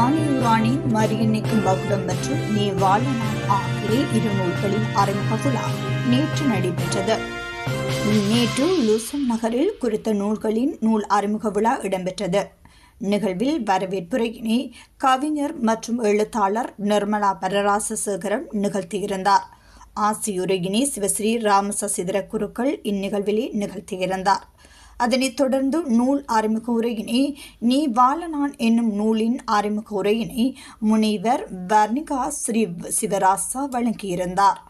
ஆணையூராணி மரியன்னைக்கும் பகுடம் மற்றும் நீ வாழநாள் ஆகிய இரு நூல்களின் அறிமுக விழா நேற்று நடைபெற்றது. நேற்று லூசன் நகரில் குறித்த நூல்களின் நூல் அறிமுக விழா இடம்பெற்றது. நிகழ்வில் வரவேற்புரையினை கவிஞர் மற்றும் எழுத்தாளர் நிர்மலா பரராசசேகரன் நிகழ்த்தியிருந்தார். ஆசியுரையினை சிவஸ்ரீ ராமசசிதர குருக்கள் இந்நிகழ்விலே நிகழ்த்தியிருந்தார். அதனைத் தொடர்ந்து நூல் ஆரம்பிக்க உரையினை நீ வாழனான் என்னும் நூலின் அறிமுக உரையினை முனைவர் வர்ணிகா ஸ்ரீ சிவராசா வழங்கியிருந்தார்.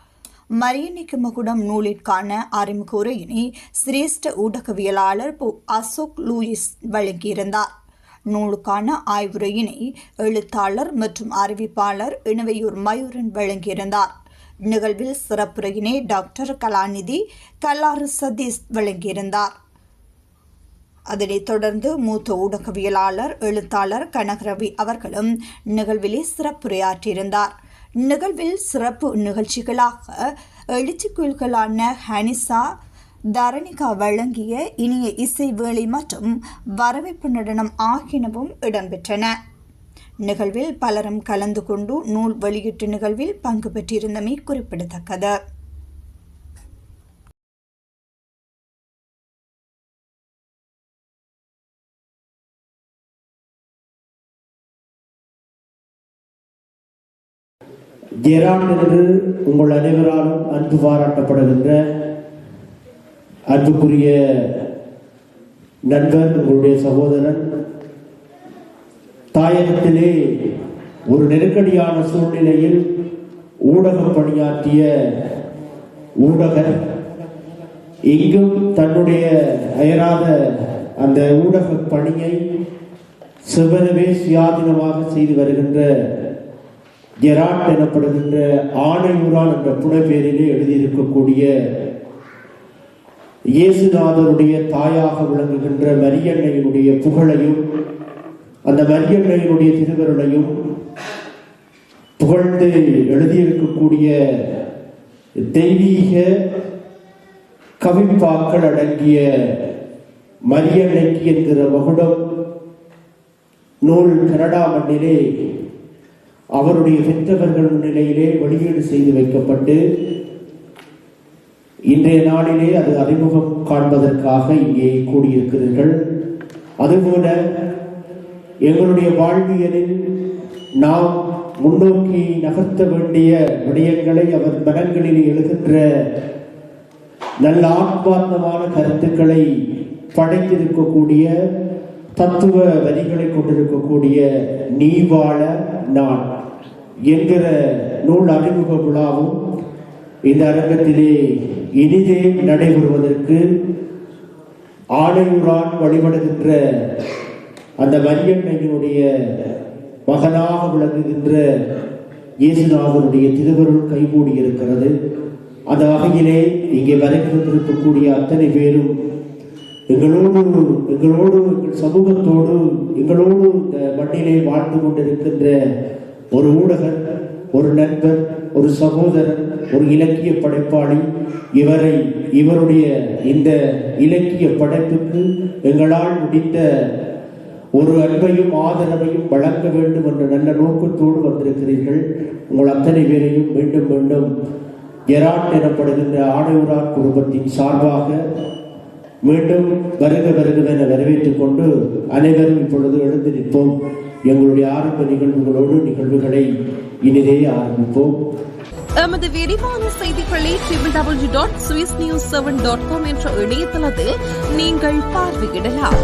மரியணிக்கு மகுடம் நூலிற்கான அறிமுக உரையினை சிரேஷ்ட ஊடகவியலாளர் பு அசோக் லூயிஸ் வழங்கியிருந்தார். நூலுக்கான ஆய்வுரையினை எழுத்தாளர் மற்றும் அறிவிப்பாளர் இணவையூர் மயூரன் வழங்கியிருந்தார். நிகழ்வில் சிறப்புரையினை டாக்டர் கலாநிதி கல்லாறு சதீஷ் வழங்கியிருந்தார். அதனைத் தொடர்ந்து மூத்த ஊடகவியலாளர் எழுத்தாளர் கனகரவி அவர்களும் நிகழ்விலே சிறப்புரையாற்றியிருந்தார். நிகழ்வில் சிறப்பு நிகழ்ச்சிகளாக எழுச்சிக்குயில்களான ஹனிசா தரணிகா வழங்கிய இனிய இசை வேலை மற்றும் வரவேற்பு நடனம் ஆகியனவும் இடம்பெற்றன. நிகழ்வில் பலரும் கலந்து கொண்டு நூல் வெளியீட்டு நிகழ்வில் பங்கு பெற்றிருந்தமை குறிப்பிடத்தக்கது. ஜெரான் என்று உங்கள் அனைவராலும் அன்பு பாராட்டப்படுகின்ற அன்புக்குரிய நண்பர் உங்களுடைய சகோதரன் தாயகத்திலே ஒரு நெருக்கடியான சூழ்நிலையில் ஊடகம் பணியாற்றிய ஊடகர் இங்கும் தன்னுடைய அயராத அந்த ஊடக பணியை சிவனவே சுயாதீனமாக செய்து வருகின்ற ஜெராட் எனப்படுகின்ற ஆணையூரான் என்ற புனைப்பெயரிலே எழுதியிருக்கக்கூடிய இயேசுநாதருடைய தாயாக விளங்குகின்ற மரியண்ணையினுடைய புகழையும் அந்த மரியண்ணையினுடைய திருவருளையும் புகழ்ந்து எழுதியிருக்கக்கூடிய தெய்வீக கவிப்பாக்கள் அடங்கிய மரியன்னைக்கு என்கிற மகுடம் நூல் கனடா மண்ணிலே அவருடைய பெற்றவர்கள் முன்னிலையிலே வெளியீடு செய்து வைக்கப்பட்டு இன்றைய நாளிலே அது அறிமுகம் காண்பதற்காக இங்கே கூடியிருக்கிறீர்கள். அதுபோல எங்களுடைய வாழ்வியலில் நாம் முன்னோக்கி நகர்த்த வேண்டிய விடயங்களை அவர் மனங்களில் எழுகின்ற நல்ல ஆத்மார்த்தமான கருத்துக்களை படைத்திருக்கக்கூடிய தத்துவ வரிகளை கொண்டிருக்கக்கூடிய நீ வாழ நான். என்கிற நூல் அறிமுக விழாவும் இந்த அரங்கத்திலே இனிதே நடைபெறுவதற்கு ஆணையூரான் வழிபடுகின்ற அந்த வரியண்ணையினுடைய மகனாக விளங்குகின்ற இயேசுநாதனுடைய திருவருள் கைகூடி இருக்கிறது. அந்த வகையிலே இங்கே வரைந்திருக்கக்கூடிய அத்தனை பேரும் எங்களோடு எங்களோடு எங்கள் சமூகத்தோடு எங்களோடு இந்த மண்ணிலே வாழ்ந்து கொண்டிருக்கின்ற ஒரு ஊடகர் ஒரு நண்பர் ஒரு சகோதரர் ஒரு இலக்கிய படைப்பாளி இவரை இவருடைய இந்த இலக்கிய படைப்புக்கு எங்களால் முடிந்த ஒரு அன்பையும் ஆதரவையும் வழங்க வேண்டும் என்ற நல்ல நோக்கத்தோடு வந்திருக்கிறீர்கள். உங்கள் அத்தனை பேரையும் மீண்டும் மீண்டும் ஜெராட் எனப்படுகின்ற ஆணையூரார் குடும்பத்தின் சார்பாக மீண்டும் வருக வருகவென வரவேற்றுக் கொண்டு அனைவரும் இப்பொழுது எழுந்து நிற்போம். எங்களுடைய ஆரம்ப நிகழ்வுகளோடு நிகழ்வுகளை இனிதே ஆரம்பிப்போம். எமது விரிவான செய்திகளை triple W dot Swiss news seven dot com என்ற இணையதளத்தில் நீங்கள் பார்வையிடலாம்.